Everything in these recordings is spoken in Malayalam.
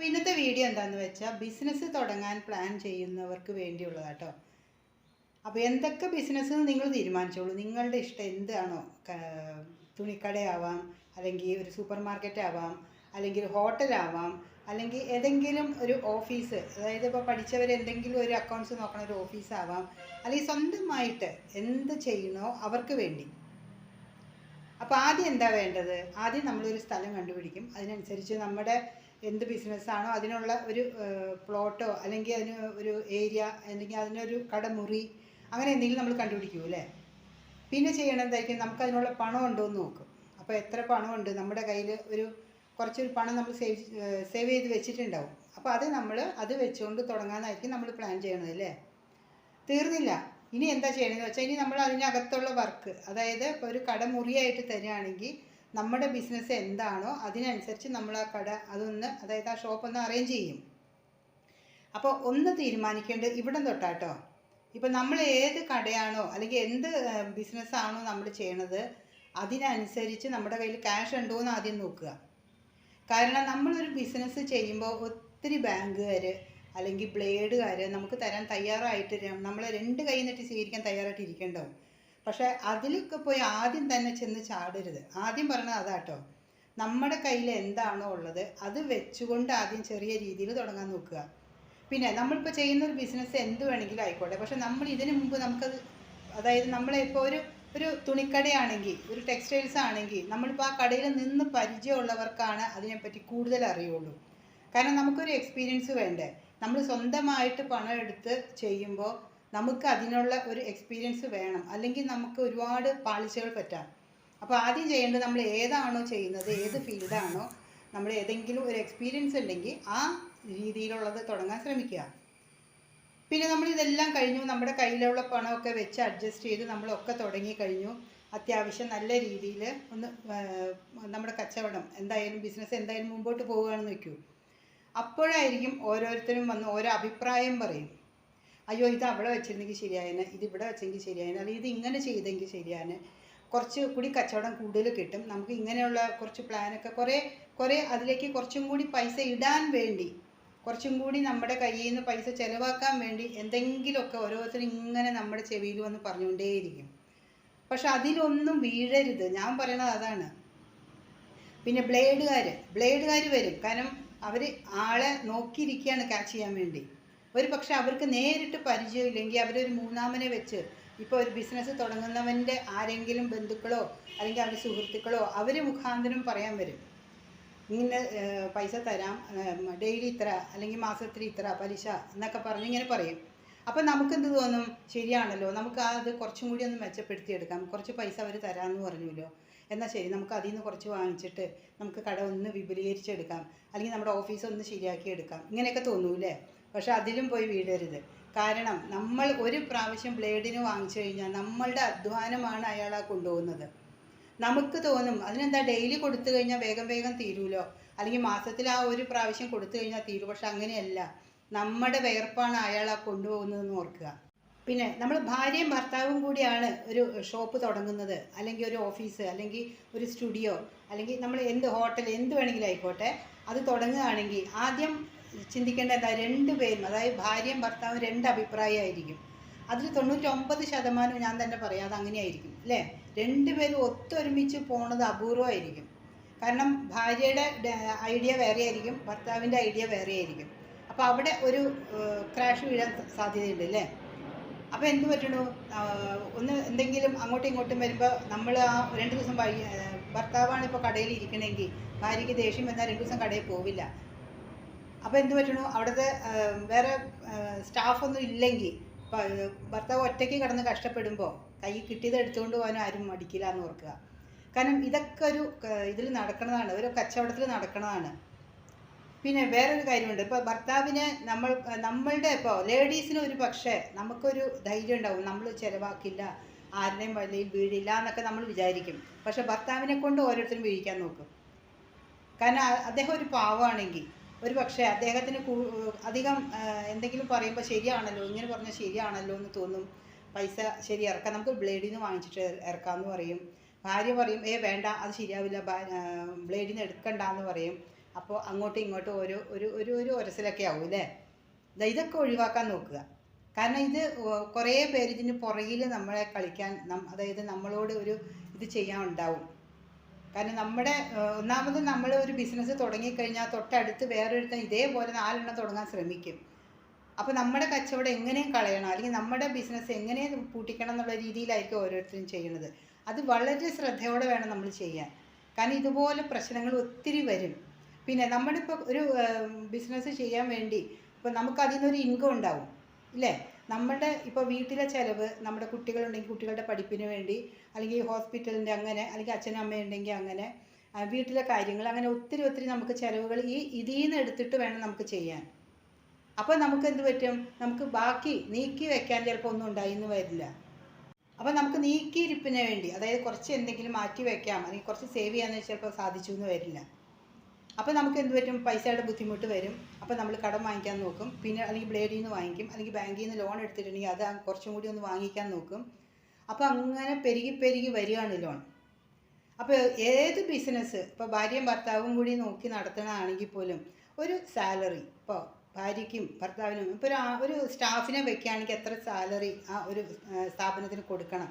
അപ്പോൾ ഇന്നത്തെ വീഡിയോ എന്താന്ന് വെച്ചാൽ ബിസിനസ് തുടങ്ങാൻ പ്ലാൻ ചെയ്യുന്നവർക്ക് വേണ്ടിയുള്ളതാട്ടോ. അപ്പോൾ എന്തൊക്കെ ബിസിനസ് നിങ്ങൾ തീരുമാനിച്ചോളൂ. നിങ്ങളുടെ ഇഷ്ടം എന്താണോ? തുണിക്കടയാവാം അല്ലെങ്കിൽ ഒരു സൂപ്പർ മാർക്കറ്റ് ആവാം അല്ലെങ്കിൽ ഹോട്ടലാവാം അല്ലെങ്കിൽ ഏതെങ്കിലും ഒരു ഓഫീസ് അതായത് ഇപ്പോൾ പഠിച്ചവർ എന്തെങ്കിലും ഒരു അക്കൗണ്ട്സ് നോക്കണ ഒരു ഓഫീസാവാം അല്ലെങ്കിൽ സ്വന്തമായിട്ട് എന്ത് ചെയ്യണോ അവർക്ക് വേണ്ടി. അപ്പോൾ ആദ്യം എന്താ വേണ്ടത്? ആദ്യം നമ്മളൊരു സ്ഥലം കണ്ടുപിടിക്കും. അതിനനുസരിച്ച് നമ്മുടെ എന്ത് ബിസിനസ്സാണോ അതിനുള്ള ഒരു പ്ലോട്ടോ അല്ലെങ്കിൽ അതിന് ഒരു ഏരിയ അല്ലെങ്കിൽ അതിനൊരു കടമുറി അങ്ങനെ എന്തെങ്കിലും നമ്മൾ കണ്ടുപിടിക്കൂ അല്ലേ? പിന്നെ ചെയ്യണം എന്തായിരിക്കും? നമുക്ക് അതിനുള്ള പണം ഉണ്ടോ എന്ന് നോക്കും. അപ്പോൾ എത്ര പണമുണ്ട്? നമ്മുടെ കയ്യിൽ ഒരു കുറച്ചൊരു പണം നമ്മൾ സേവ് സേവ് ചെയ്ത് വെച്ചിട്ടുണ്ടാവും. അപ്പോൾ അത് നമ്മൾ അത് വെച്ചുകൊണ്ട് തുടങ്ങാമെന്നായിരിക്കും നമ്മൾ പ്ലാൻ ചെയ്യണത് അല്ലേ? തീർന്നില്ല. ഇനി എന്താ ചെയ്യണമെന്ന് വെച്ചാൽ ഇനി നമ്മൾ അതിനകത്തുള്ള വർക്ക് അതായത് ഇപ്പോൾ ഒരു കടമുറിയായിട്ട് തരികയാണെങ്കിൽ നമ്മുടെ ബിസിനസ് എന്താണോ അതിനനുസരിച്ച് നമ്മൾ ആ കട അതൊന്ന് അതായത് ആ ഷോപ്പ് ഒന്ന് അറേഞ്ച് ചെയ്യും. അപ്പോൾ ഒന്ന് തീരുമാനിക്കേണ്ടത് ഇവിടം തൊട്ടാട്ടോ. ഇപ്പം നമ്മൾ ഏത് കടയാണോ അല്ലെങ്കിൽ എന്ത് ബിസിനസ്സാണോ നമ്മൾ ചെയ്യണത് അതിനനുസരിച്ച് നമ്മുടെ കയ്യിൽ ക്യാഷ് ഉണ്ടോ എന്ന് ആദ്യം നോക്കുക. കാരണം നമ്മളൊരു ബിസിനസ് ചെയ്യുമ്പോൾ ഒത്തിരി ബാങ്കുകാർ അല്ലെങ്കിൽ ബ്ലേഡുകാർ നമുക്ക് തരാൻ തയ്യാറായിട്ട് നമ്മളെ രണ്ട് കൈ നീട്ടി സ്വീകരിക്കാൻ തയ്യാറായിട്ട് ഇരിക്കേണ്ടാവും പക്ഷേ അതിലൊക്കെ പോയി ആദ്യം തന്നെ ചെന്ന് ചാടരുത്. ആദ്യം പറഞ്ഞത് അതാട്ടോ. നമ്മുടെ കയ്യിൽ എന്താണോ ഉള്ളത് അത് വെച്ചുകൊണ്ട് ആദ്യം ചെറിയ രീതിയിൽ തുടങ്ങാൻ നോക്കുക. പിന്നെ നമ്മളിപ്പോൾ ചെയ്യുന്ന ഒരു ബിസിനസ് എന്ത് വേണമെങ്കിലും ആയിക്കോട്ടെ. പക്ഷെ നമ്മൾ ഇതിനു മുമ്പ് നമുക്കത് അതായത് നമ്മളിപ്പോൾ ഒരു ഒരു തുണിക്കടയാണെങ്കിൽ ഒരു ടെക്സ്റ്റൈൽസ് ആണെങ്കിൽ നമ്മളിപ്പോൾ ആ കടയിൽ നിന്ന് പരിചയമുള്ളവർക്കാണ് അതിനെപ്പറ്റി കൂടുതൽ അറിയുള്ളൂ. കാരണം നമുക്കൊരു എക്സ്പീരിയൻസ് വേണ്ടേ? നമ്മൾ സ്വന്തമായിട്ട് പണം എടുത്ത് ചെയ്യുമ്പോൾ നമുക്ക് അതിനുള്ള ഒരു എക്സ്പീരിയൻസ് വേണം. അല്ലെങ്കിൽ നമുക്ക് ഒരുപാട് പാളിച്ചകൾ പറ്റാം. അപ്പോൾ ആദ്യം ചെയ്യേണ്ടത് നമ്മൾ ഏതാണോ ചെയ്യുന്നത് ഏത് ഫീൽഡാണോ നമ്മൾ ഏതെങ്കിലും ഒരു എക്സ്പീരിയൻസ് ഉണ്ടെങ്കിൽ ആ രീതിയിലുള്ളത് തുടങ്ങാൻ ശ്രമിക്കുക. പിന്നെ നമ്മൾ ഇതെല്ലാം കഴിഞ്ഞു നമ്മുടെ കയ്യിലുള്ള പണമൊക്കെ വെച്ച് അഡ്ജസ്റ്റ് ചെയ്ത് നമ്മളൊക്കെ തുടങ്ങി കഴിഞ്ഞു. അത്യാവശ്യം നല്ല രീതിയിൽ ഒന്ന് നമ്മുടെ കച്ചവടം എന്തായാലും ബിസിനസ് എന്തായാലും മുമ്പോട്ട് പോവുകയാണെന്ന് വെക്കൂ. അപ്പോഴായിരിക്കും ഓരോരുത്തരും വന്ന് ഓരോ അഭിപ്രായം പറയും. അയ്യോ ഇത് അവിടെ വെച്ചിരുന്നെങ്കിൽ ശരിയായേനെ ഇത് ഇവിടെ വെച്ചെങ്കിൽ ശരിയായേനെ അല്ലെങ്കിൽ ഇത് ഇങ്ങനെ ചെയ്തെങ്കിൽ ശരിയാണ് കുറച്ച് കൂടി കച്ചവടം കൂടുതൽ കിട്ടും. നമുക്ക് ഇങ്ങനെയുള്ള കുറച്ച് പ്ലാനൊക്കെ കുറേ കുറേ അതിലേക്ക് കുറച്ചും കൂടി പൈസ ഇടാൻ വേണ്ടി കുറച്ചും കൂടി നമ്മുടെ കയ്യിൽ നിന്ന് പൈസ ചിലവാക്കാൻ വേണ്ടി എന്തെങ്കിലുമൊക്കെ ഓരോരുത്തരും ഇങ്ങനെ നമ്മുടെ ചെവിയിൽ വന്ന് പറഞ്ഞുകൊണ്ടേയിരിക്കും. പക്ഷെ അതിലൊന്നും വീഴരുത്. ഞാൻ പറയണത് അതാണ്. പിന്നെ ബ്ലേഡുകാർ ബ്ലേഡുകാർ വരും. കാരണം അവർ ആളെ നോക്കിയിരിക്കുകയാണ് ക്യാച്ച് ചെയ്യാൻ വേണ്ടി. ഒരു പക്ഷെ അവർക്ക് നേരിട്ട് പരിചയമില്ലെങ്കിൽ അവരൊരു മൂന്നാമനെ വെച്ച് ഇപ്പോൾ ഒരു ബിസിനസ് തുടങ്ങുന്നവന്റെ ആരെങ്കിലും ബന്ധുക്കളോ അല്ലെങ്കിൽ അവരുടെ സുഹൃത്തുക്കളോ അവർ മുഖാന്തരം പറയാൻ വരും. ഇങ്ങനെ പൈസ തരാം ഡെയിലി ഇത്ര അല്ലെങ്കിൽ മാസത്തിൽ ഇത്ര പലിശ എന്നൊക്കെ പറഞ്ഞ് ഇങ്ങനെ പറയും. അപ്പം നമുക്കെന്ത് തോന്നും? ശരിയാണല്ലോ നമുക്ക് അത് കുറച്ചും കൂടി ഒന്ന് മെച്ചപ്പെടുത്തിയെടുക്കാം. കുറച്ച് പൈസ അവർ തരാമെന്ന് പറഞ്ഞല്ലോ എന്നാൽ ശരി നമുക്ക് അതിൽ നിന്ന് കുറച്ച് വാങ്ങിച്ചിട്ട് നമുക്ക് കട ഒന്ന് വിപുലീകരിച്ചെടുക്കാം. അല്ലെങ്കിൽ നമ്മുടെ ഓഫീസ് ഒന്ന് ശരിയാക്കി എടുക്കാം ഇങ്ങനെയൊക്കെ തോന്നൂലേ പക്ഷെ അതിലും പോയി വീഴരുത് കാരണം നമ്മൾ ഒരു പ്രാവശ്യം ബ്ലേഡിന് വാങ്ങിച്ചു കഴിഞ്ഞാൽ നമ്മളുടെ അധ്വാനമാണ് അയാൾ ആ കൊണ്ടുപോകുന്നത്. നമുക്ക് തോന്നും അതിനെന്താ ഡെയിലി കൊടുത്തു കഴിഞ്ഞാൽ വേഗം വേഗം തീരുമല്ലോ അല്ലെങ്കിൽ മാസത്തിൽ ആ ഒരു പ്രാവശ്യം കൊടുത്തു കഴിഞ്ഞാൽ തീരും. പക്ഷെ അങ്ങനെയല്ല. നമ്മുടെ വിയർപ്പാണ് അയാൾ ആ കൊണ്ടുപോകുന്നതെന്ന് ഓർക്കുക. പിന്നെ നമ്മൾ ഭാര്യയും ഭർത്താവും കൂടിയാണ് ഒരു ഷോപ്പ് തുടങ്ങുന്നത്. അല്ലെങ്കിൽ ഒരു ഓഫീസ് അല്ലെങ്കിൽ ഒരു സ്റ്റുഡിയോ അല്ലെങ്കിൽ നമ്മൾ എന്ത് ഹോട്ടൽ എന്ത് വേണമെങ്കിലും ആയിക്കോട്ടെ അത് തുടങ്ങുകയാണെങ്കിൽ ആദ്യം ചിന്തിക്കേണ്ട എന്താ? രണ്ട് പേരും അതായത് ഭാര്യയും ഭർത്താവും രണ്ട് അഭിപ്രായമായിരിക്കും. അതിൽ തൊണ്ണൂറ്റൊമ്പത് ശതമാനം ഞാൻ തന്നെ പറയാം അത് അങ്ങനെയായിരിക്കും അല്ലേ? രണ്ടുപേരും ഒത്തൊരുമിച്ച് പോണത് അപൂർവമായിരിക്കും. കാരണം ഭാര്യയുടെ ഐഡിയ വേറെ ആയിരിക്കും ഭർത്താവിന്റെ ഐഡിയ വേറെ ആയിരിക്കും അപ്പോൾ അവിടെ ഒരു ക്രാഷ് വീഴാൻ സാധ്യതയുണ്ട് അല്ലേ? അപ്പോൾ എന്ത് പറ്റണു? ഒന്ന് എന്തെങ്കിലും അങ്ങോട്ടും ഇങ്ങോട്ടും വരുമ്പോൾ നമ്മൾ ആ രണ്ട് ദിവസം ഭർത്താവാണ് ഇപ്പോൾ കടയിൽ ഇരിക്കണമെങ്കിൽ ഭാര്യയ്ക്ക് ദേഷ്യം വന്നാൽ രണ്ട് ദിവസം കടയിൽ പോവില്ല. അപ്പോൾ എന്ത് പറ്റണു? അവിടുത്തെ വേറെ സ്റ്റാഫൊന്നും ഇല്ലെങ്കിൽ ഭർത്താവ് ഒറ്റയ്ക്ക് കിടന്ന് കഷ്ടപ്പെടുമ്പോൾ കൈ കിട്ടിയത് എടുത്തുകൊണ്ട് പോകാനും ആരും മടിക്കില്ല എന്ന് ഓർക്കുക. കാരണം ഇതൊക്കെ ഒരു ഇതിൽ നടക്കുന്നതാണ് ഒരു കച്ചവടത്തിൽ നടക്കുന്നതാണ് പിന്നെ വേറൊരു കാര്യമുണ്ട്. ഇപ്പോൾ ഭർത്താവിനെ നമ്മൾ നമ്മളുടെ ഇപ്പോൾ ലേഡീസിന് ഒരു പക്ഷേ നമുക്കൊരു ധൈര്യം ഉണ്ടാവും. നമ്മൾ ചിലവാക്കില്ല ആരുടെയും വഴിയിൽ വീഴില്ല എന്നൊക്കെ നമ്മൾ വിചാരിക്കും. പക്ഷെ ഭർത്താവിനെ കൊണ്ട് ഓരോരുത്തരും വീഴിക്കാൻ നോക്കും. കാരണം അദ്ദേഹം ഒരു പാവമാണെങ്കിൽ ഒരു പക്ഷേ അദ്ദേഹത്തിന് അധികം എന്തെങ്കിലും പറയുമ്പോൾ ശരിയാണല്ലോ ഇങ്ങനെ പറഞ്ഞാൽ ശരിയാണല്ലോ എന്ന് തോന്നും. പൈസ ശരി ഇറക്കാം. നമുക്ക് ബ്ലേഡിൽ നിന്ന് വാങ്ങിച്ചിട്ട് ഇറക്കാമെന്ന് പറയും. ഭാര്യ പറയും ഏ വേണ്ട അത് ശരിയാവില്ല. ബ്ലേഡിൽ നിന്ന് എടുക്കണ്ട എന്ന് പറയും. അപ്പോൾ അങ്ങോട്ടും ഇങ്ങോട്ടും ഓരോ ഒരു ഒരു ഒരു ഒരസലൊക്കെ ആവും അല്ലേ? ഇതൊക്കെ ഒഴിവാക്കാൻ നോക്കുക. കാരണം ഇത് കുറേ പേര് ഇതിന് പുറകിൽ നമ്മളെ കളിക്കാൻ അതായത് നമ്മളോട് ഒരു ഇത് ചെയ്യാൻ ഉണ്ടാവും. കാരണം നമ്മുടെ ഒന്നാമത് നമ്മൾ ഒരു ബിസിനസ് തുടങ്ങിക്കഴിഞ്ഞാൽ തൊട്ടടുത്ത് വേറൊരുത്തൻ ഇതേപോലെ നാലെണ്ണം തുടങ്ങാൻ ശ്രമിക്കും. അപ്പോൾ നമ്മുടെ കച്ചവടം എങ്ങനെയും കളയണം. അല്ലെങ്കിൽ നമ്മുടെ ബിസിനസ് എങ്ങനെ പൂട്ടിക്കണം എന്നുള്ള രീതിയിലായിരിക്കും ഓരോരുത്തരും ചെയ്യുന്നത്. അത് വളരെ ശ്രദ്ധയോടെ വേണം നമ്മൾ ചെയ്യാൻ. കാരണം ഇതുപോലെ പ്രശ്നങ്ങൾ ഒത്തിരി വരും. പിന്നെ നമ്മളിപ്പോൾ ഒരു ബിസിനസ് ചെയ്യാൻ വേണ്ടി ഇപ്പോൾ നമുക്ക് അതിൽ നിന്നൊരു ഇൻകം ഉണ്ടാവും. ഇല്ലേ? നമ്മുടെ ഇപ്പോൾ വീട്ടിലെ ചിലവ് നമ്മുടെ കുട്ടികളുണ്ടെങ്കിൽ കുട്ടികളുടെ പഠിപ്പിന് വേണ്ടി അല്ലെങ്കിൽ ഹോസ്പിറ്റലിന്റെ അങ്ങനെ അല്ലെങ്കിൽ അച്ഛനും അമ്മയും ഉണ്ടെങ്കിൽ അങ്ങനെ വീട്ടിലെ കാര്യങ്ങൾ അങ്ങനെ ഒത്തിരി ഒത്തിരി നമുക്ക് ചിലവുകൾ ഈ ഇതിൽ നിന്ന് എടുത്തിട്ട് വേണം നമുക്ക് ചെയ്യാൻ. അപ്പോൾ നമുക്ക് എന്ത് പറ്റും? നമുക്ക് ബാക്കി നീക്കി വെക്കാൻ ചിലപ്പോൾ ഒന്നും ഉണ്ടായിന്ന് വരില്ല. അപ്പോൾ നമുക്ക് നീക്കിയിരിപ്പിന് വേണ്ടി അതായത് കുറച്ച് എന്തെങ്കിലും മാറ്റി വെക്കാം അല്ലെങ്കിൽ കുറച്ച് സേവ് ചെയ്യാന്ന് ചിലപ്പോൾ സാധിച്ചു എന്ന് വരില്ല. അപ്പോൾ നമുക്ക് എന്ത് പറ്റും? പൈസയുടെ ബുദ്ധിമുട്ട് വരും. അപ്പോൾ നമ്മൾ കടം വാങ്ങിക്കാൻ നോക്കും. പിന്നെ അല്ലെങ്കിൽ ബ്ലേഡിൽ നിന്ന് വാങ്ങിക്കും. അല്ലെങ്കിൽ ബാങ്കിൽ നിന്ന് ലോൺ എടുത്തിട്ടുണ്ടെങ്കിൽ അത് കുറച്ചും കൂടി ഒന്ന് വാങ്ങിക്കാൻ നോക്കും. അപ്പോൾ അങ്ങനെ പെരുകി പെരുകി വരികയാണ് ലോൺ. അപ്പോൾ ഏത് ബിസിനസ് ഇപ്പോൾ ഭാര്യയും ഭർത്താവും കൂടി നോക്കി നടത്തണതാണെങ്കിൽ പോലും ഒരു സാലറി ഇപ്പോൾ ഭാര്യയ്ക്കും ഭർത്താവിനും ഇപ്പോൾ ഒരു ഒരു സ്റ്റാഫിനെ വെക്കുകയാണെങ്കിൽ എത്ര സാലറി ആ ഒരു സ്ഥാപനത്തിന് കൊടുക്കണം?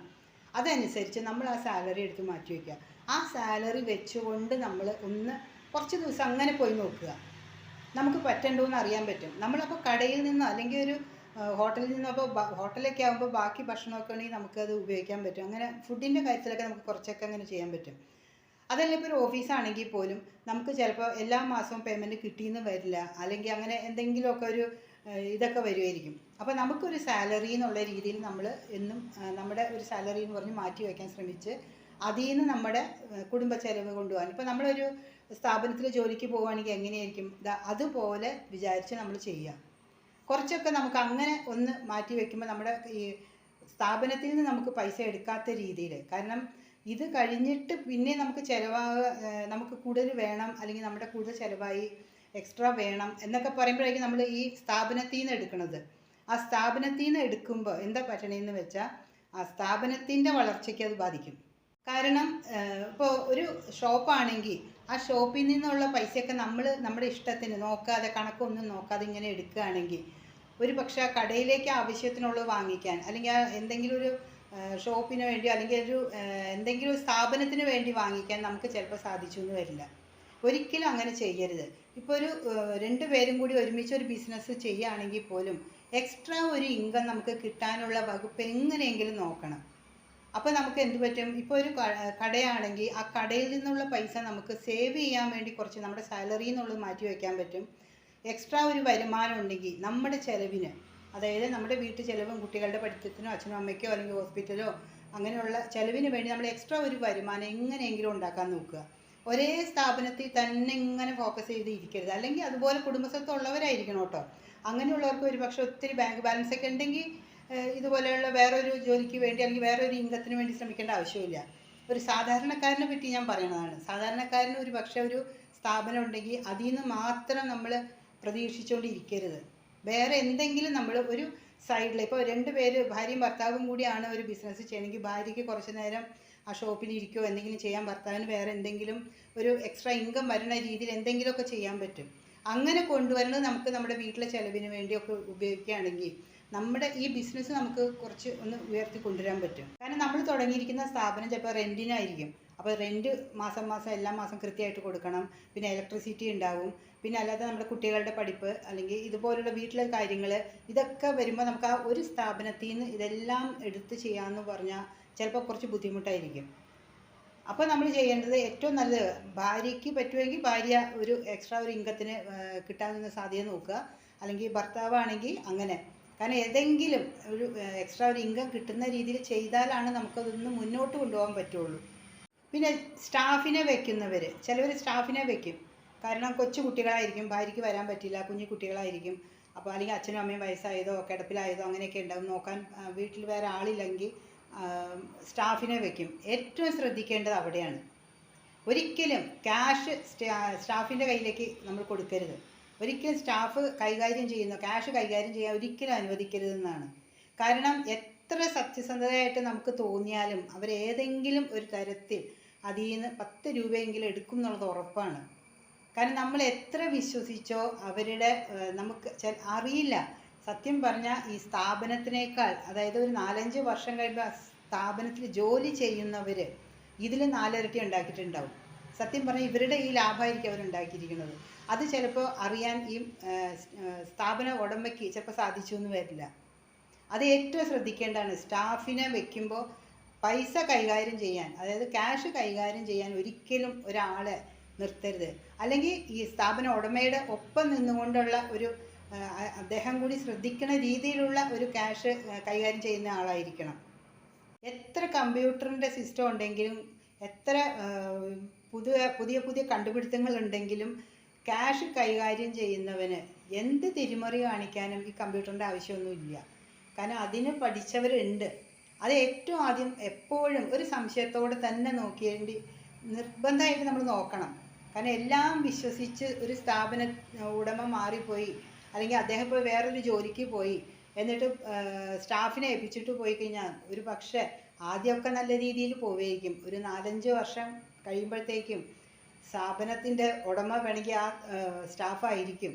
അതനുസരിച്ച് നമ്മൾ ആ സാലറി എടുത്ത് മാറ്റി വയ്ക്കുക ആ സാലറി വെച്ചുകൊണ്ട് നമ്മൾ ഒന്ന് കുറച്ച് ദിവസം അങ്ങനെ പോയി നോക്കുക. നമുക്ക് പറ്റണ്ടോ എന്ന് അറിയാൻ പറ്റും. നമ്മളപ്പോൾ കടയിൽ നിന്നോ അല്ലെങ്കിൽ ഒരു ഹോട്ടലിൽ നിന്നോ അപ്പോൾ ഹോട്ടലൊക്കെ ആകുമ്പോൾ ബാക്കി ഭക്ഷണമൊക്കെ ഉണ്ടെങ്കിൽ നമുക്കത് ഉപയോഗിക്കാൻ പറ്റും. അങ്ങനെ ഫുഡിന്റെ കാര്യത്തിലൊക്കെ നമുക്ക് കുറച്ചൊക്കെ അങ്ങനെ ചെയ്യാൻ പറ്റും. അതല്ല ഇപ്പോൾ ഒരു ഓഫീസാണെങ്കിൽ പോലും നമുക്ക് ചിലപ്പോൾ എല്ലാ മാസവും പേയ്മെന്റ് കിട്ടിയെന്ന് വരില്ല. അല്ലെങ്കിൽ അങ്ങനെ എന്തെങ്കിലുമൊക്കെ ഒരു ഇതൊക്കെ വരുമായിരിക്കും അപ്പോൾ നമുക്കൊരു സാലറി എന്നുള്ള രീതിയിൽ നമ്മൾ എന്നും നമ്മുടെ ഒരു സാലറി എന്ന് പറഞ്ഞ് മാറ്റി വയ്ക്കാൻ ശ്രമിച്ച് അതിൽ നിന്ന് നമ്മുടെ കുടുംബ ചെലവ് കൊണ്ടുപോകാൻ. ഇപ്പോൾ നമ്മളൊരു സ്ഥാപനത്തിൽ ജോലിക്ക് പോവുകയാണെങ്കിൽ എങ്ങനെയായിരിക്കും? അതുപോലെ വിചാരിച്ച് നമ്മൾ ചെയ്യുക കുറച്ചൊക്കെ നമുക്ക് അങ്ങനെ ഒന്ന് മാറ്റി വെക്കുമ്പോൾ നമ്മുടെ ഈ സ്ഥാപനത്തിൽ നിന്ന് നമുക്ക് പൈസ എടുക്കാത്ത രീതിയിൽ കാരണം ഇത് കഴിഞ്ഞിട്ട് പിന്നെ നമുക്ക് ചിലവാക നമുക്ക് കൂടുതൽ വേണം അല്ലെങ്കിൽ നമ്മുടെ കൂടുതൽ ചിലവായി എക്സ്ട്രാ വേണം എന്നൊക്കെ പറയുമ്പോഴായിരിക്കും നമ്മൾ ഈ സ്ഥാപനത്തിൽ നിന്ന് എടുക്കുന്നത് ആ സ്ഥാപനത്തിൽ നിന്ന് എടുക്കുമ്പോൾ എന്താ പറ്റണേന്ന് വെച്ചാൽ ആ സ്ഥാപനത്തിന്റെ വളർച്ചയ്ക്ക് അത് ബാധിക്കും. കാരണം ഇപ്പോൾ ഒരു ഷോപ്പാണെങ്കിൽ ആ ഷോപ്പിൽ നിന്നുള്ള പൈസയൊക്കെ നമ്മൾ നമ്മുടെ ഇഷ്ടത്തിന് നോക്കാതെ കണക്കൊന്നും നോക്കാതെ ഇങ്ങനെ എടുക്കുകയാണെങ്കിൽ ഒരു പക്ഷേ ആ കടയിലേക്ക് ആവശ്യത്തിനുള്ളത് വാങ്ങിക്കാൻ അല്ലെങ്കിൽ ആ എന്തെങ്കിലും ഒരു ഷോപ്പിന് വേണ്ടി അല്ലെങ്കിൽ ഒരു എന്തെങ്കിലും ഒരു സ്ഥാപനത്തിന് വേണ്ടി വാങ്ങിക്കാൻ നമുക്ക് ചിലപ്പോൾ സാധിച്ചു എന്ന് വരില്ല. ഒരിക്കലും അങ്ങനെ ചെയ്യരുത്. ഇപ്പോൾ ഒരു രണ്ട് പേരും കൂടി ഒരുമിച്ച് ഒരു ബിസിനസ് ചെയ്യുകയാണെങ്കിൽ പോലും എക്സ്ട്രാ ഒരു ഇൻകം നമുക്ക് കിട്ടാനുള്ള വകുപ്പ് എങ്ങനെയെങ്കിലും നോക്കണം. അപ്പോൾ നമുക്ക് എന്ത് പറ്റും? ഇപ്പോൾ ഒരു കടയാണെങ്കിൽ ആ കടയിൽ നിന്നുള്ള പൈസ നമുക്ക് സേവ് ചെയ്യാൻ വേണ്ടി കുറച്ച് നമ്മുടെ സാലറിയിൽ നിന്നുള്ളത് മാറ്റി വയ്ക്കാൻ പറ്റും. എക്സ്ട്രാ ഒരു വരുമാനം ഉണ്ടെങ്കിൽ നമ്മുടെ ചിലവിന് അതായത് നമ്മുടെ വീട്ടു ചിലവും കുട്ടികളുടെ പഠിത്തത്തിനോ അച്ഛനും അമ്മയ്ക്കോ അല്ലെങ്കിൽ ഹോസ്പിറ്റലോ അങ്ങനെയുള്ള ചിലവിന് വേണ്ടി നമ്മൾ എക്സ്ട്രാ ഒരു വരുമാനം എങ്ങനെയെങ്കിലും ഉണ്ടാക്കാൻ നോക്കുക. ഒരേ സ്ഥാപനത്തിൽ തന്നെ ഇങ്ങനെ ഫോക്കസ് ചെയ്ത് ഇരിക്കരുത്. അല്ലെങ്കിൽ അതുപോലെ കുടുംബസ്വത്തുള്ളവരായിരിക്കണം കേട്ടോ. അങ്ങനെയുള്ളവർക്ക് ഒരു പക്ഷേ ഒത്തിരി ബാങ്ക് ബാലൻസ് ഒക്കെ ഉണ്ടെങ്കിൽ ഇതുപോലെയുള്ള വേറൊരു ജോലിക്ക് വേണ്ടി അല്ലെങ്കിൽ വേറൊരു ഇൻകത്തിന് വേണ്ടി ശ്രമിക്കേണ്ട ആവശ്യമില്ല ഒരു സാധാരണക്കാരനെ പറ്റി ഞാൻ പറയണതാണ് സാധാരണക്കാരന് ഒരു പക്ഷേ ഒരു സ്ഥാപനം ഉണ്ടെങ്കിൽ അതിൽ നിന്ന് മാത്രം നമ്മൾ പ്രതീക്ഷിച്ചുകൊണ്ടിരിക്കരുത് വേറെ എന്തെങ്കിലും നമ്മൾ ഒരു സൈഡിൽ ഇപ്പോൾ രണ്ട് പേര് ഭാര്യയും ഭർത്താവും കൂടിയാണ് ഒരു ബിസിനസ് ചെയ്യണമെങ്കിൽ ഭാര്യയ്ക്ക് കുറച്ച് നേരം ആ ഷോപ്പിൽ ഇരിക്കുകയോ എന്തെങ്കിലും ചെയ്യാൻ ഭർത്താവിന് വേറെ എന്തെങ്കിലും ഒരു എക്സ്ട്രാ ഇൻകം വരുന്ന രീതിയിൽ എന്തെങ്കിലുമൊക്കെ ചെയ്യാൻ പറ്റും. അങ്ങനെ കൊണ്ടുവരുന്നത് നമുക്ക് നമ്മുടെ വീട്ടിലെ ചിലവിന് വേണ്ടിയൊക്കെ ഉപയോഗിക്കുകയാണെങ്കിൽ നമ്മുടെ ഈ ബിസിനസ് നമുക്ക് കുറച്ച് ഒന്ന് ഉയർത്തി കൊണ്ടുവരാൻ പറ്റും. കാരണം നമ്മൾ തുടങ്ങിയിരിക്കുന്ന സ്ഥാപനം ചിലപ്പോൾ റെന്റിനായിരിക്കും അപ്പോൾ റെന്റ് മാസം മാസം എല്ലാ മാസം കൃത്യമായിട്ട് കൊടുക്കണം. പിന്നെ ഇലക്ട്രിസിറ്റി ഉണ്ടാവും. പിന്നെ അല്ലാതെ നമ്മുടെ കുട്ടികളുടെ പഠിപ്പ് അല്ലെങ്കിൽ ഇതുപോലുള്ള വീട്ടിലെ കാര്യങ്ങൾ ഇതൊക്കെ വരുമ്പോൾ നമുക്ക് ആ ഒരു സ്ഥാപനത്തിൽ നിന്ന് ഇതെല്ലാം എടുത്ത് ചെയ്യാമെന്ന് പറഞ്ഞാൽ ചിലപ്പോൾ കുറച്ച് ബുദ്ധിമുട്ടായിരിക്കും. അപ്പോൾ നമ്മൾ ചെയ്യേണ്ടത് ഏറ്റവും നല്ലത് ഭാര്യയ്ക്ക് പറ്റുമെങ്കിൽ ഭാര്യ ഒരു എക്സ്ട്രാ ഒരു ഇൻകത്തിന് കിട്ടാവുന്ന സാധ്യത നോക്കുക. അല്ലെങ്കിൽ ഭർത്താവാണെങ്കിൽ അങ്ങനെ. കാരണം ഏതെങ്കിലും ഒരു എക്സ്ട്രാ ഒരു ഇൻകം കിട്ടുന്ന രീതിയിൽ ചെയ്താലാണ് നമുക്കതൊന്ന് മുന്നോട്ട് കൊണ്ടുപോകാൻ പറ്റുള്ളൂ. പിന്നെ സ്റ്റാഫിനെ വെക്കുന്നവർ ചിലവർ സ്റ്റാഫിനെ വെക്കും. കാരണം കൊച്ചു കുട്ടികളായിരിക്കും ഭാര്യയ്ക്ക് വരാൻ പറ്റില്ല കുഞ്ഞു കുട്ടികളായിരിക്കും. അപ്പോൾ അല്ലെങ്കിൽ അച്ഛനും അമ്മയും വയസ്സായതോ കിടപ്പിലായതോ അങ്ങനെയൊക്കെ ഉണ്ടാവും നോക്കാൻ വീട്ടിൽ വേറെ ആളില്ലെങ്കിൽ സ്റ്റാഫിനെ വെക്കും. ഏറ്റവും ശ്രദ്ധിക്കേണ്ടത് അവിടെയാണ്. ഒരിക്കലും ക്യാഷ് സ്റ്റാഫിന്റെ കയ്യിലേക്ക് നമ്മൾ കൊടുക്കരുത്. ഒരിക്കലും സ്റ്റാഫ് കൈകാര്യം ചെയ്യുന്ന ക്യാഷ് കൈകാര്യം ചെയ്യാൻ ഒരിക്കലും അനുവദിക്കരുതെന്നാണ്. കാരണം എത്ര സത്യസന്ധതയായിട്ട് നമുക്ക് തോന്നിയാലും അവരേതെങ്കിലും ഒരു തരത്തിൽ അതിൽ നിന്ന് പത്ത് രൂപയെങ്കിലും എടുക്കും എന്നുള്ളത് ഉറപ്പാണ്. കാരണം നമ്മൾ എത്ര വിശ്വസിച്ചോ അവരുടെ നമുക്ക് അറിയില്ല. സത്യം പറഞ്ഞാൽ ഈ സ്ഥാപനത്തിനേക്കാൾ അതായത് ഒരു നാലഞ്ച് വർഷം കഴിയുമ്പോൾ സ്ഥാപനത്തിൽ ജോലി ചെയ്യുന്നവർ ഇതിൽ നാലിരട്ടി ഉണ്ടാക്കിയിട്ടുണ്ടാവും. സത്യം പറഞ്ഞാൽ ഇവരുടെ ഈ ലാഭമായിരിക്കും അവരുണ്ടാക്കിയിരിക്കുന്നത്. അത് ചിലപ്പോൾ അറിയാൻ ഈ സ്ഥാപന ഉടമയ്ക്ക് ചിലപ്പോൾ സാധിച്ചു എന്ന് വരില്ല. അത് ഏറ്റവും ശ്രദ്ധിക്കേണ്ടതാണ്. സ്റ്റാഫിനെ വെക്കുമ്പോൾ പൈസ കൈകാര്യം ചെയ്യാൻ അതായത് ക്യാഷ് കൈകാര്യം ചെയ്യാൻ ഒരിക്കലും ഒരാളെ നിർത്തരുത്. അല്ലെങ്കിൽ ഈ സ്ഥാപന ഉടമയുടെ ഒപ്പം നിന്നുകൊണ്ടുള്ള ഒരു അദ്ദേഹം കൂടി ശ്രദ്ധിക്കുന്ന രീതിയിലുള്ള ഒരു ക്യാഷ് കൈകാര്യം ചെയ്യുന്ന ആളായിരിക്കണം. എത്ര കമ്പ്യൂട്ടറിന്റെ സിസ്റ്റം ഉണ്ടെങ്കിലും എത്ര പുതിയ പുതിയ പുതിയ കണ്ടുപിടുത്തങ്ങൾ ഉണ്ടെങ്കിലും ക്യാഷ് കൈകാര്യം ചെയ്യുന്നവന് എന്ത് തിരിമറി കാണിക്കാനും ഈ കമ്പ്യൂട്ടറിന്റെ ആവശ്യമൊന്നുമില്ല. കാരണം അതിന് പഠിച്ചവരുണ്ട്. അത് ഏറ്റവും ആദ്യം എപ്പോഴും ഒരു സംശയത്തോടെ തന്നെ നോക്കിയേണ്ടി നിർബന്ധമായിട്ട് നമ്മൾ നോക്കണം. കാരണം എല്ലാം വിശ്വസിച്ച് ഒരു സ്ഥാപന ഉടമ മാറിപ്പോയി അല്ലെങ്കിൽ അദ്ദേഹം ഇപ്പോൾ വേറൊരു ജോലിക്ക് പോയി എന്നിട്ട് സ്റ്റാഫിനെ ഏൽപ്പിച്ചിട്ട് പോയി കഴിഞ്ഞാൽ ഒരു പക്ഷേ ആദ്യമൊക്കെ നല്ല രീതിയിൽ പോവുകയായിരിക്കും ഒരു നാലഞ്ച് വർഷം കഴിയുമ്പോഴത്തേക്കും സ്ഥാപനത്തിന്റെ ഉടമ വേണമെങ്കിൽ ആ സ്റ്റാഫായിരിക്കും.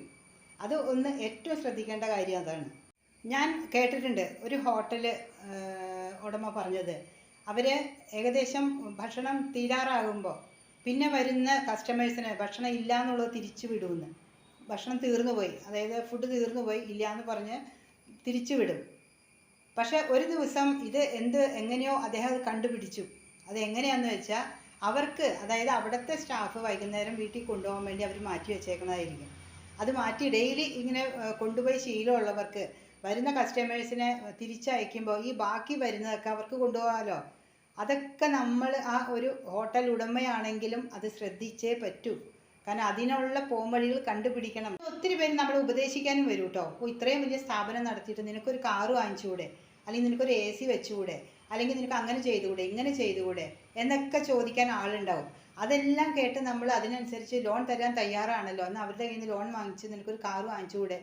അത് ഒന്ന് ഏറ്റവും ശ്രദ്ധിക്കേണ്ട കാര്യം അതാണ്. ഞാൻ കേട്ടിട്ടുണ്ട് ഒരു ഹോട്ടൽ ഉടമ പറഞ്ഞത്. അവർ ഏകദേശം ഭക്ഷണം തീരാറാകുമ്പോൾ പിന്നെ വരുന്ന കസ്റ്റമേഴ്സിന് ഭക്ഷണം ഇല്ല എന്നുള്ളത് തിരിച്ചു വിടുമെന്ന് ഭക്ഷണം തീർന്നു പോയി അതായത് ഫുഡ് തീർന്നു പോയി ഇല്ല എന്ന് പറഞ്ഞ് തിരിച്ചു വിടും. പക്ഷേ ഒരു ദിവസം ഇത് എന്ത് എങ്ങനെയോ അദ്ദേഹം അത് കണ്ടുപിടിച്ചു. അത് എങ്ങനെയാണെന്ന് വെച്ചാൽ അവർക്ക് അതായത് അവിടുത്തെ സ്റ്റാഫ് വൈകുന്നേരം വീട്ടിൽ കൊണ്ടുപോകാൻ വേണ്ടി അവർ മാറ്റി വെച്ചേക്കുന്നതായിരിക്കും. അത് മാറ്റി ഡെയിലി ഇങ്ങനെ കൊണ്ടുപോയി ശീലമുള്ളവർക്ക് വരുന്ന കസ്റ്റമേഴ്സിനെ തിരിച്ചയക്കുമ്പോൾ ഈ ബാക്കി വരുന്നതൊക്കെ അവർക്ക് കൊണ്ടുപോകാമല്ലോ. അതൊക്കെ നമ്മൾ ആ ഒരു ഹോട്ടൽ ഉടമയാണെങ്കിലും അത് ശ്രദ്ധിച്ചേ പറ്റൂ. കാരണം അതിനുള്ള പോംവഴികൾ കണ്ടുപിടിക്കണം. ഒത്തിരി പേര് നമ്മളെ ഉപദേശിക്കാനും വരും കേട്ടോ ഇത്രയും വലിയ സ്ഥാപനം നടത്തിയിട്ട് നിനക്കൊരു കാറ് വാങ്ങിച്ചുകൂടെ? അല്ലെങ്കിൽ നിനക്കൊരു എ സി വെച്ചുകൂടെ? അല്ലെങ്കിൽ നിനക്ക് അങ്ങനെ ചെയ്തുകൂടെ ഇങ്ങനെ ചെയ്തുകൂടെ എന്നൊക്കെ ചോദിക്കാൻ ആളുണ്ടാവും. അതെല്ലാം കേട്ട് നമ്മൾ അതിനനുസരിച്ച് ലോൺ തരാൻ തയ്യാറാണല്ലോ. എന്നാൽ അവരുടെ കയ്യിൽ നിന്ന് ലോൺ വാങ്ങിച്ച് നിനക്കൊരു കാറ് വാങ്ങിച്ചുകൂടെ?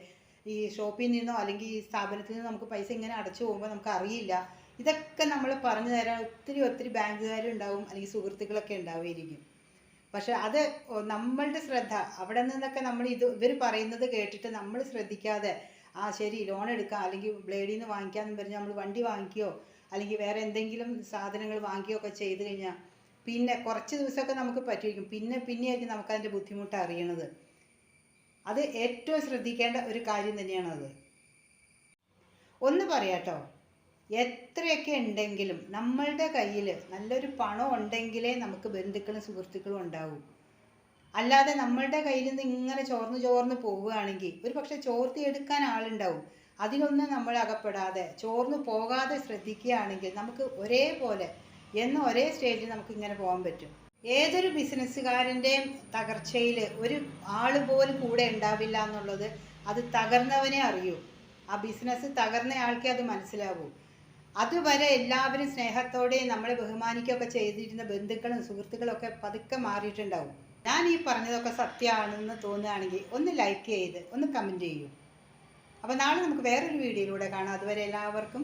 ഈ ഷോപ്പിൽ നിന്നോ അല്ലെങ്കിൽ ഈ സ്ഥാപനത്തിൽ നിന്നോ നമുക്ക് പൈസ ഇങ്ങനെ അടച്ചു പോകുമ്പോൾ നമുക്ക് അറിയില്ല. ഇതൊക്കെ നമ്മൾ പറഞ്ഞു തരാൻ ഒത്തിരി ഒത്തിരി ബാങ്കുകാരുണ്ടാവും അല്ലെങ്കിൽ സുഹൃത്തുക്കളൊക്കെ ഉണ്ടാവുമായിരിക്കും. പക്ഷെ അത് നമ്മളുടെ ശ്രദ്ധ. അവിടെ നിന്നൊക്കെ നമ്മൾ ഇത് ഇവർ പറയുന്നത് കേട്ടിട്ട് നമ്മൾ ശ്രദ്ധിക്കാതെ ആ ശരി ലോൺ എടുക്കാം അല്ലെങ്കിൽ ബ്ലേഡിൽ നിന്ന് വാങ്ങിക്കാമെന്ന് പറഞ്ഞ് നമ്മൾ വണ്ടി വാങ്ങിക്കുകയോ അല്ലെങ്കിൽ വേറെ എന്തെങ്കിലും സാധനങ്ങൾ വാങ്ങിക്കുകയൊക്കെ ചെയ്ത് കഴിഞ്ഞാൽ പിന്നെ കുറച്ച് ദിവസമൊക്കെ നമുക്ക് പറ്റുമായിരിക്കും പിന്നെ പിന്നെയായിരിക്കും നമുക്ക് അതിന്റെ ബുദ്ധിമുട്ട് അറിയണത്. അത് ഏറ്റവും ശ്രദ്ധിക്കേണ്ട ഒരു കാര്യം തന്നെയാണത്. ഒന്ന് പറയാട്ടോ എത്രയൊക്കെ ഉണ്ടെങ്കിലും നമ്മളുടെ കയ്യിൽ നല്ലൊരു പണം ഉണ്ടെങ്കിലേ നമുക്ക് ബന്ധുക്കളും സുഹൃത്തുക്കളും ഉണ്ടാവൂ. അല്ലാതെ നമ്മളുടെ കയ്യിൽ നിന്ന് ഇങ്ങനെ ചോർന്ന് ചോർന്ന് പോവുകയാണെങ്കിൽ ഒരു പക്ഷെ ചോർത്തി എടുക്കാൻ ആളുണ്ടാവും. അതിലൊന്നും നമ്മൾ അകപ്പെടാതെ ചോർന്നു പോകാതെ ശ്രദ്ധിക്കുകയാണെങ്കിൽ നമുക്ക് ഒരേപോലെ എന്ന ഒരേ സ്റ്റേജിൽ നമുക്ക് ഇങ്ങനെ പോകാൻ പറ്റും. ഏതൊരു ബിസിനസ്സുകാരന്റെയും തകർച്ചയിൽ ഒരു ആൾ പോലും കൂടെ ഉണ്ടാവില്ല എന്നുള്ളത് അത് തകർന്നവനെ അറിയൂ. ആ ബിസിനസ് തകർന്ന ആൾക്കേ അത് മനസ്സിലാവൂ. അതുവരെ എല്ലാവരും സ്നേഹത്തോടെ നമ്മളെ ബഹുമാനിക്കുകയൊക്കെ ചെയ്തിരുന്ന ബന്ധുക്കളും സുഹൃത്തുക്കളും ഒക്കെ പതുക്കെ മാറിയിട്ടുണ്ടാവും. ഞാൻ ഈ പറഞ്ഞതൊക്കെ സത്യമാണെന്ന് തോന്നുകയാണെങ്കിൽ ഒന്ന് ലൈക്ക് ചെയ്ത് ഒന്ന് കമന്റ് ചെയ്യൂ. അപ്പോൾ നാളെ നമുക്ക് വേറൊരു വീഡിയോയിലൂടെ കാണാം. അതുവരെ എല്ലാവർക്കും